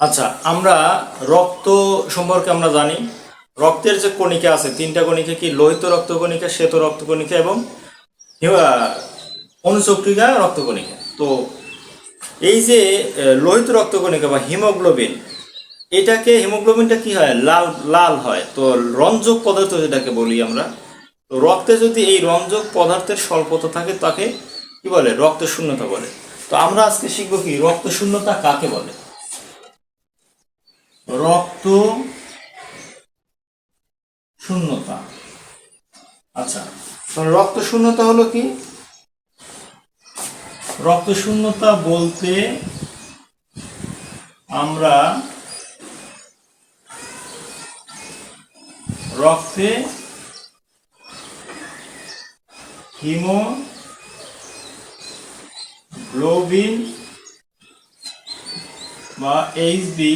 আচ্ছা আমরা রক্ত সম্পর্কে আমরা জানি। রক্তের যে কণিকা আছে, তিনটা কণিকা কি লোহিত রক্তকণিকা শ্বেত রক্তকণিকা এবং অনুচক্রিকা রক্তকণিকা তো এই যে লোহিত রক্তকণিকা বা হিমোগ্লোবিন, এটাকে হিমোগ্লোবিনটা কি হয়? লাল লাল হয়। তো রঞ্জক পদার্থ যেটাকে বলি আমরা, তো রক্তে যদি এই রঞ্জক পদার্থের স্বল্পতা থাকে, তাকে কি বলে? রক্ত শূন্যতা বলে। তো আমরা আজকে শিখব কি রক্ত শূন্যতা কাকে বলে? রক্ত শূন্যতা। আচ্ছা রক্ত শূন্যতা হলো কি? রক্ত শূন্যতা বলতে আমরা রক্তে হিমো গ্লোবিন বা এইচবি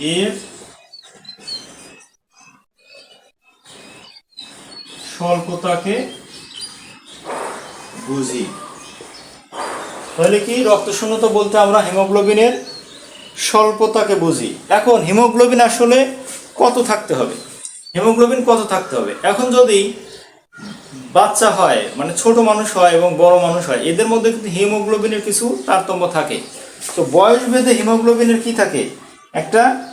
এর স্বল্পতাকে বুঝি। তাহলে কি রক্ত শূন্যতা বলতে আমরা হিমোগ্লোবিনের স্বল্পতাকে বুঝি? এখন হিমোগ্লোবিন আসলে কত থাকতে হবে? হিমোগ্লোবিন কত থাকতে হবে? এখন যদি বাচ্চা হয় মানে ছোট মানুষ হয় এবং বড় মানুষ হয়, এদের মধ্যে কিন্তু হিমোগ্লোবিনের কিছু তারতম্য থাকে। তো বয়স ভেদে হিমোগ্লোবিনের কি থাকে? একটা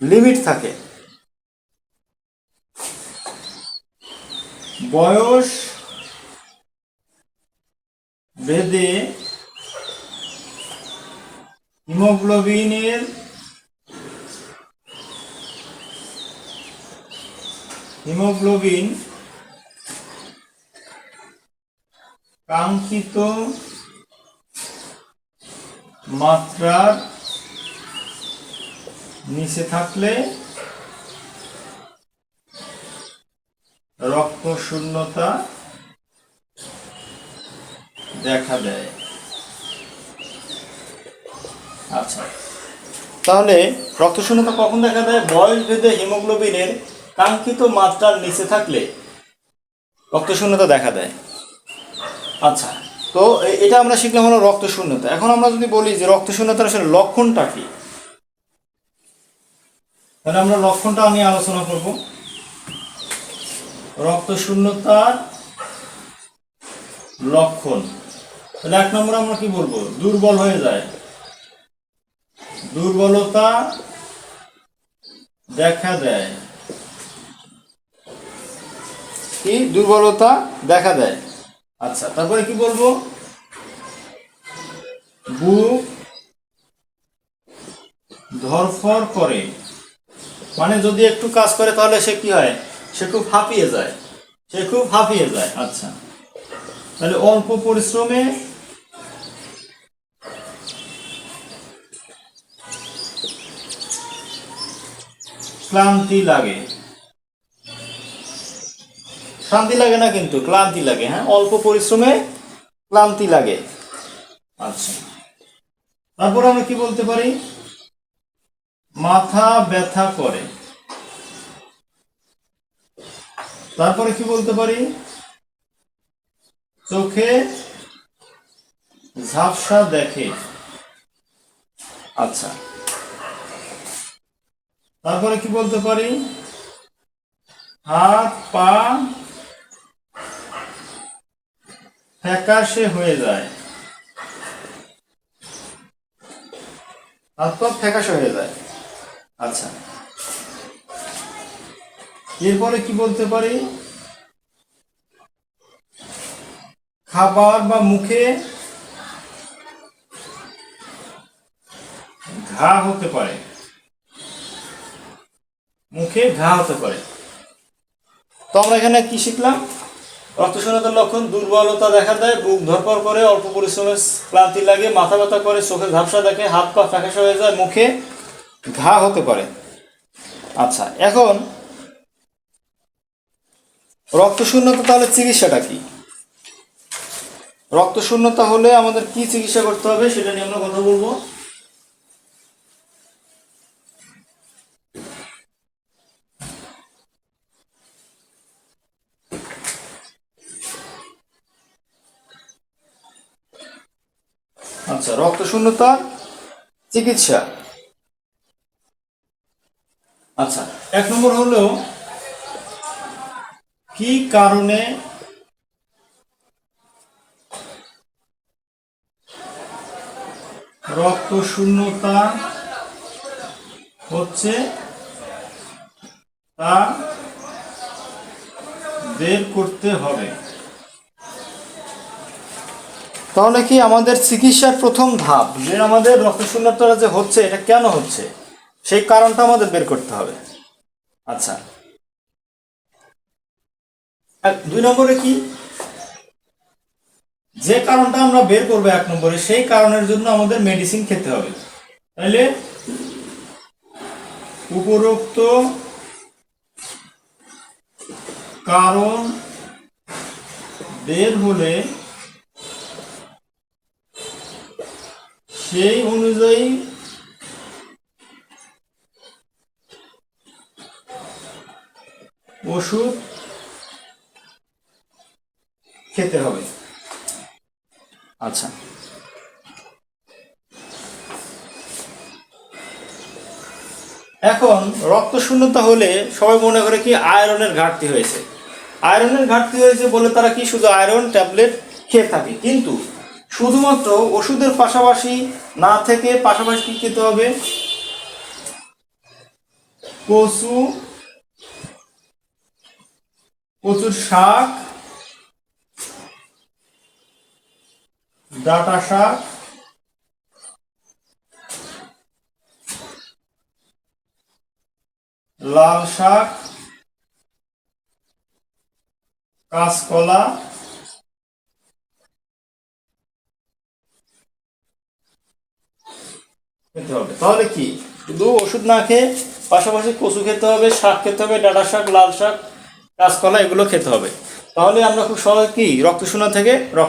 লিমিট থাকে। বয়স ভেদে হিমোগ্লোবিনের হিমোগ্লোবিন কাঙ্ক্ষিত মাত্রার থাকলে রক্ত শূন্যতা দেখা দেয়। আচ্ছা। তাহলে রক্ত শূন্যতা কখন দেখা দেয়? বয়স ভেদে হিমোগ্লোবিনের কাঙ্ক্ষিত মাত্রার নিচে থাকলে রক্ত শূন্যতা দেখা দেয়। আচ্ছা তো এটা আমরা শিখলাম হলো রক্ত শূন্যতা। এখন আমরা যদি বলি যে রক্ত শূন্যতার আসলে লক্ষণটা কি? তাহলে আমরা লক্ষণটা নিয়ে আলোচনা করব। রক্ত শূন্যতার লক্ষণ। তাহলে এক নম্বর আমরা কি বলব? দুর্বল হয়ে যায়। দুর্বলতা দেখা দেয়। কি? দুর্বলতা দেখা দেয়। আচ্ছা তারপরে কি বলব? বুক ধরফর করে। মানে যদি একটু কাজ করে তাহলে সে কি হয়? সে খুব হাঁপিয়ে যায়। সে খুব হাঁপিয়ে যায়। আচ্ছা। তাহলে অল্প পরিশ্রমে ক্লান্তি লাগে। শান্তি লাগে না কিন্তু, ক্লান্তি লাগে হ্যাঁ? অল্প পরিশ্রমে ক্লান্তি লাগে। আচ্ছা। তারপর আমরা কি বলতে পারি? মাথা ব্যথা করে। তারপরে কি বলতে পারি? চোখে ঝাপসা দেখে। আচ্ছা। তারপরে কি বলতে পারি? হাত, পা ফ্যাকাশে হয়ে যায়। হাত, পা ফ্যাকাশে হয়ে যায়। আচ্ছা। এরপরে কি বলতে পারি? খাবার বা মুখে ঘা হতে পারে। মুখে ঘা হতে পারে। তো আমরা এখানে কি শিখলাম? রক্তশূন্যতার লক্ষণ দুর্বলতা দেখা দেয়, বুক ধরপর করে, অল্প পরিশ্রমে ক্লান্তি লাগে, মাথা ব্যথা করে চোখে ঝাপসা দেখে, হাত পা ফ্যাকাশে হয়ে যায়, মুখে ঘা হতে পারে। আচ্ছা এখন রক্তশূন্যতা তাহলে চিকিৎসাটা কি? রক্তশূন্যতা হলে আমাদের কি চিকিৎসা করতে হবে সেটা নিয়ে আমরা কথা বলব। আচ্ছা রক্ত শূন্যতা চিকিৎসা। আচ্ছা এক নম্বর হলো, কি কারণে রক্ত শূন্যতা হচ্ছে তা বের করতে হবে? তাহলে কি আমাদের চিকিৎসার প্রথম ধাপ, যে আমাদের রক্ত যে হচ্ছে, এটা কেন হচ্ছে? সেই কারণটা আমাদের বের করতে হবে। আচ্ছা। দুই নম্বরে কি? যে কারণটা আমরা বের করব এক নম্বরে, সেই কারণের জন্য আমাদের মেডিসিন খেতে হবে। তাহলে উপরোক্ত কারণ বের হলে সেই অনুযায়ী ওষুধ খেতে হবে। আচ্ছা। এখন রক্ত শূন্যতা হলে সবাই মনে করে কি আয়রনের ঘাটতি হয়েছে। আয়রনের ঘাটতি হয়েছে বলে তারা কি শুধু আয়রন ট্যাবলেট খেয়ে থাকে? কিন্তু শুধুমাত্র ওষুধের পাশাপাশি না থেকে পাশাপাশি কি খেতে হবে? কচু কচুর শাক, ডাটা শাক, লাল শাক, কাঁচকলা, খেতে হবে। তাহলে কি? শুধু ওষুধ না খেয়ে পাশাপাশি কচু খেতে হবে, শাক খেতে হবে, ডাঁটা শাক, লাল শাক কাঁচকলা এগুলো খেতে হবে। তাহলে আমরা খুব সহজে কি রক্ত শূন্য থেকে রক্ত